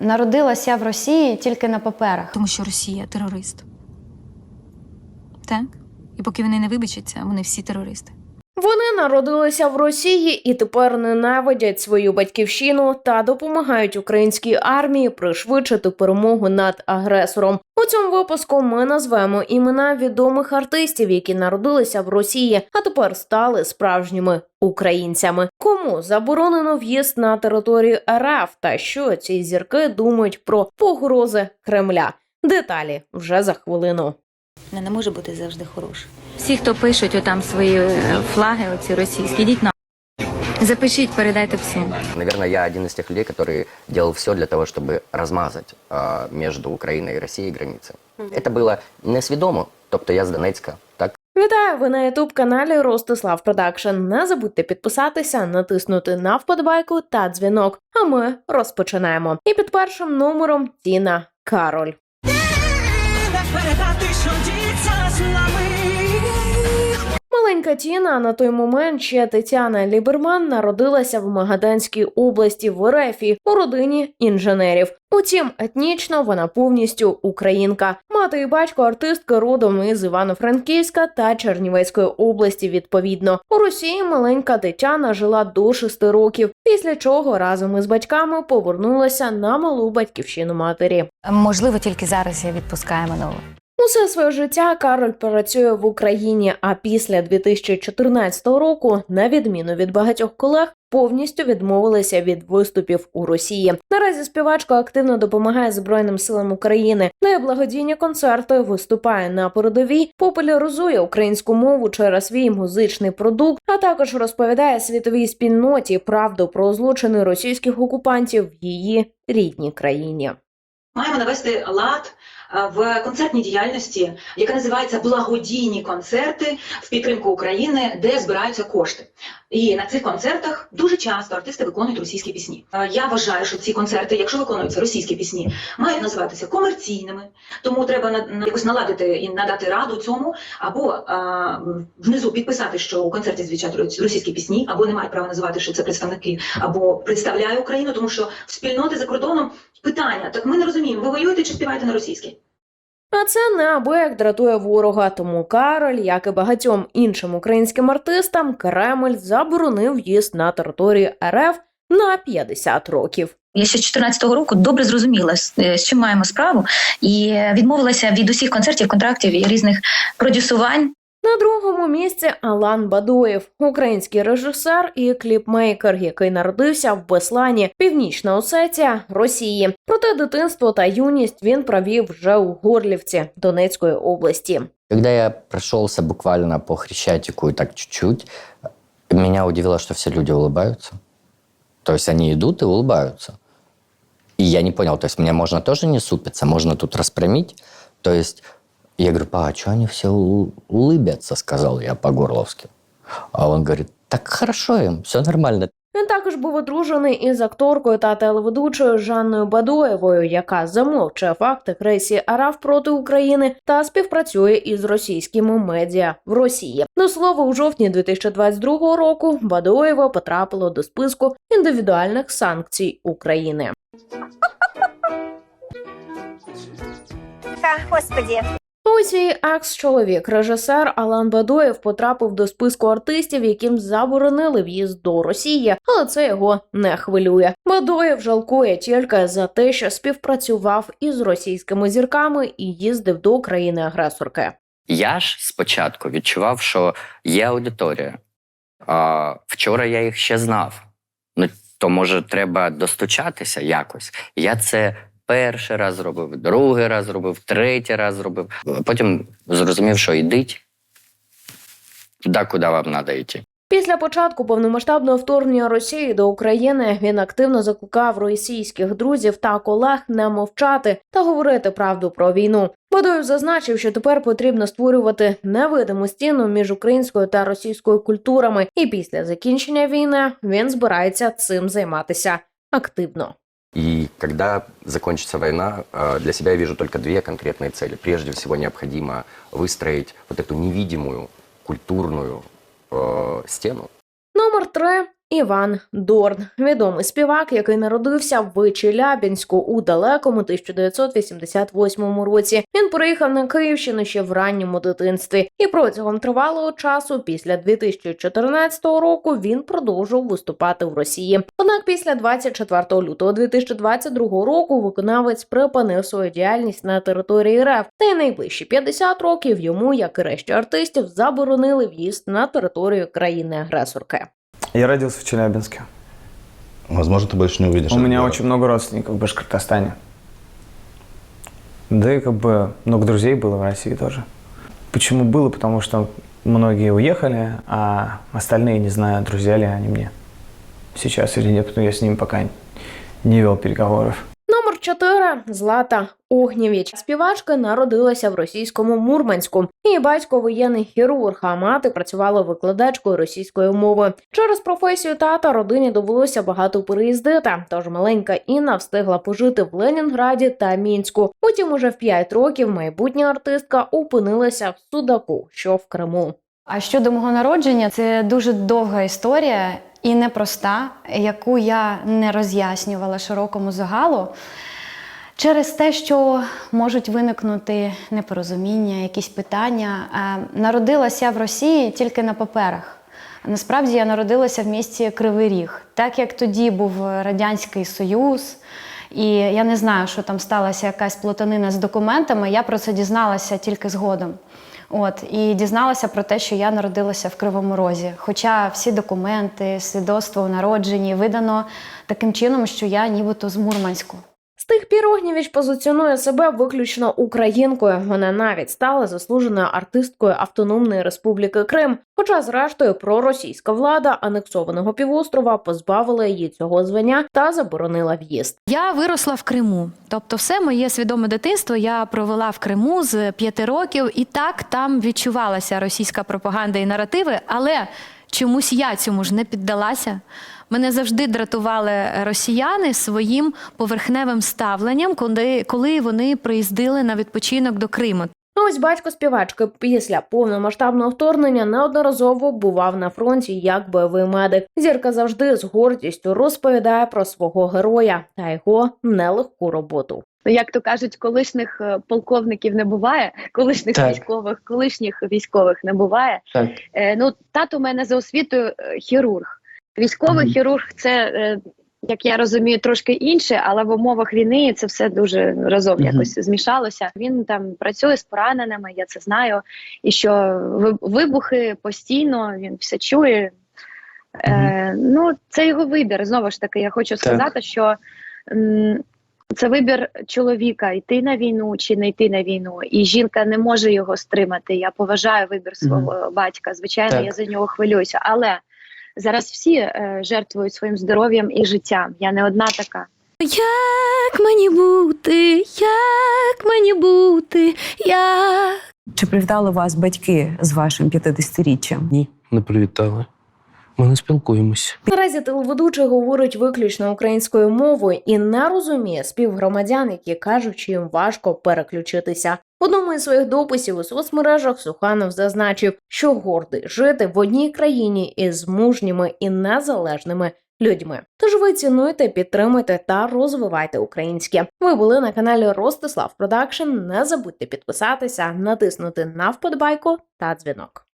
Народилася в Росії тільки на паперах. Тому що Росія терорист. Так? І поки вони не вибачаться, вони всі терористи. Вони народилися в Росії і тепер ненавидять свою батьківщину та допомагають українській армії пришвидшити перемогу над агресором. У цьому випуску ми назвемо імена відомих артистів, які народилися в Росії, а тепер стали справжніми українцями. Кому заборонено в'їзд на територію РФ та що ці зірки думають про погрози Кремля? Деталі вже за хвилину. Вона не може бути завжди хороша. Всі, хто пишуть отам свої е, флаги, оці російські, йдіть на. Запишіть, передайте всім. Наверное, я один из тех людей, который делал все для того, чтобы размазать а, между Украиной и Россией границы. Это было несвідомо, тобто я з Донецька, так? Вітаю! Ви на ютуб каналі Ростислав Продакшн. Не забудьте підписатися, натиснути на вподобайку та дзвінок. А ми розпочинаємо. І під першим номером Тіна Кароль. Маленька Тіна, на той момент ще Тетяна Ліберман народилася в Магаданській області в Ерефі у родині інженерів. Утім, етнічно вона повністю українка. Мати і батько артистки родом із Івано-Франківська та Чернівецької області. Відповідно, у Росії маленька Тетяна жила до шести років, після чого разом із батьками повернулася на малу батьківщину матері. Можливо, тільки зараз я відпускаю минуле. Усе своє життя Кароль працює в Україні, а після 2014 року, на відміну від багатьох колег, повністю відмовилася від виступів у Росії. Наразі співачка активно допомагає Збройним силам України, дає благодійні концерти, виступає на передовій, популяризує українську мову через свій музичний продукт, а також розповідає світовій спільноті правду про злочини російських окупантів в її рідній країні. Маємо навести лад в концертній діяльності, яка називається благодійні концерти в підтримку України, де збираються кошти. І на цих концертах дуже часто артисти виконують російські пісні. Е, Я вважаю, що ці концерти, якщо виконуються російські пісні, мають називатися комерційними, тому треба якось наладити і надати раду цьому, або а, внизу підписати, що у концерті звучать російські пісні, або не мають права називати, що це представники, або представляє Україну, тому що в спільноти за кордоном питання. Так ми не розуміємо, ви воюєте чи співаєте на російській? А це неабияк дратує ворога. Тому Кароль, як і багатьом іншим українським артистам, Кремль заборонив в'їзд на територію РФ на 50 років. Я ще з 14-го року добре зрозуміла, з, е, чим маємо справу, і е, відмовилася від усіх концертів, контрактів і різних продюсувань. На другому місці Алан Бадоєв, український режисер і кліпмейкер, який народився в Беслані, Північна Осетія, Росії. Проте дитинство та юність він провів вже у Горлівці Донецької області. Когда я прошелся буквально по Хрещатику и так чуть-чуть, меня удивило, что все люди улыбаются. То есть они идут и улыбаются. Я не понял, то есть мне можно тоже не супиться, можно тут распрямить. То есть я говорю, па, а что они все улыбятся, сказал я по-горловски. А он говорит, так хорошо им, все нормально. Він також був одружений із акторкою та телеведучою Жанною Бадоєвою, яка замовчує факт агресії АРАФ проти України та співпрацює із російськими медіа в Росії. До слова, у жовтні 2022 року Бадоєва потрапила до списку індивідуальних санкцій України. Господи. Свій екс-чоловік, режисер Алан Бадоєв потрапив до списку артистів, яким заборонили в'їзд до Росії, але це його не хвилює. Бадоєв жалкує тільки за те, що співпрацював із російськими зірками і їздив до країни-агресорки. Я ж спочатку відчував, що є аудиторія. А, вчора я їх ще знав. Ну, то може треба достучатися якось. Я це перший раз зробив, другий раз зробив, третій раз зробив. Потім зрозумів, що йдіть туди, куди вам треба йти. Після початку повномасштабного вторгнення Росії до України він активно закликав російських друзів та колег не мовчати та говорити правду про війну. Бадоєв зазначив, що тепер потрібно створювати невидиму стіну між українською та російською культурами, і після закінчення війни він збирається цим займатися активно. И когда закончится война, э, для себя я вижу только две конкретные цели. Прежде всего необходимо выстроить вот эту невидимую культурную э, стену, Номер три Іван Дорн, відомий співак, який народився в Челябінську у далекому 1988 році. Він приїхав на Київщину ще в ранньому дитинстві, і протягом тривалого часу, після 2014 року, він продовжував виступати в Росії. Однак після 24 лютого 2022 року виконавець припинив свою діяльність на території РФ, та й найближчі 50 років йому, як і решті артистів, заборонили в'їзд на територію країни-агресорки. Я родился в Челябинске. Возможно, ты больше не увидишь. У меня город. очень много родственников в Башкортостане. Да и как бы много друзей было в России тоже. Почему было? Потому что многие уехали, а остальные, не знаю, друзья ли они мне сейчас или нет, потому я с ними пока не вел переговоров. Номер 4 Злата Огнєвіч. Співачка народилася в російському Мурманську. Її батько воєнний хірург, а мати працювала викладачкою російської мови. Через професію тата родині довелося багато переїздити. Тож маленька Інна встигла пожити в Ленінграді та Мінську. Потім, уже в 5 років, майбутня артистка опинилася в Судаку, що в Криму. А щодо мого народження, це дуже довга історія і непроста, яку я не роз'яснювала широкому загалу. Через те, що можуть виникнути непорозуміння, якісь питання. Е, Народилася в Росії тільки на паперах. Насправді я народилася в місті Кривий Ріг, так як тоді був Радянський Союз, і я не знаю, що там сталася якась плутанина з документами. Я про це дізналася тільки згодом. От і дізналася про те, що я народилася в Кривому Розі. Хоча всі документи, свідоцтво у народженні видано таким чином, що я нібито з Мурманську. З тих пір Огнєвіч позиціонує себе виключно українкою. Вона навіть стала заслуженою артисткою Автономної Республіки Крим. Хоча, зрештою, проросійська влада анексованого півострова позбавила її цього звання та заборонила в'їзд. Я виросла в Криму. Тобто, все моє свідоме дитинство я провела в Криму з п'яти років, і так там відчувалася російська пропаганда і наративи, але чомусь я цьому ж не піддалася. Мене завжди дратували росіяни своїм поверхневим ставленням, коли, коли вони приїздили на відпочинок до Криму. Ось батько співачки після повномасштабного вторгнення неодноразово бував на фронті як бойовий медик. Зірка завжди з гордістю розповідає про свого героя та його нелегку роботу. Як то кажуть, колишніх е, полковників не буває, колишніх Так. військових, колишніх військових не буває. Так. Е, ну, тато у мене за освітою е, хірург. Військовий хірург це, е, як я розумію, трошки інше, але в умовах війни це все дуже разом Мгм. якось змішалося. Він там працює з пораненими, я це знаю. І що вибухи постійно, він все чує. Е, ну, це його вибір. Знову ж таки, я хочу сказати, що. м, це вибір чоловіка йти на війну чи не йти на війну, і жінка не може його стримати. Я поважаю вибір свого батька. Звичайно, Так. я за нього хвилююся. Але зараз всі е, жертвують своїм здоров'ям і життям. Я не одна така. Як мені бути, як мені бути, як Чи привітали вас батьки з вашим 50-річчям? Ні, не привітали. Ми не спілкуємось. Наразі телеведучий говорить виключно українською мовою і не розуміє співгромадян, які кажуть, що їм важко переключитися. Одному із своїх дописів у соцмережах Суханов зазначив, що гордий жити в одній країні із мужніми і незалежними людьми. Тож ви цінуйте, підтримуйте та розвивайте українське. Ви були на каналі Ростислав Продакшн. Не забудьте підписатися, натиснути на вподобайку та дзвінок.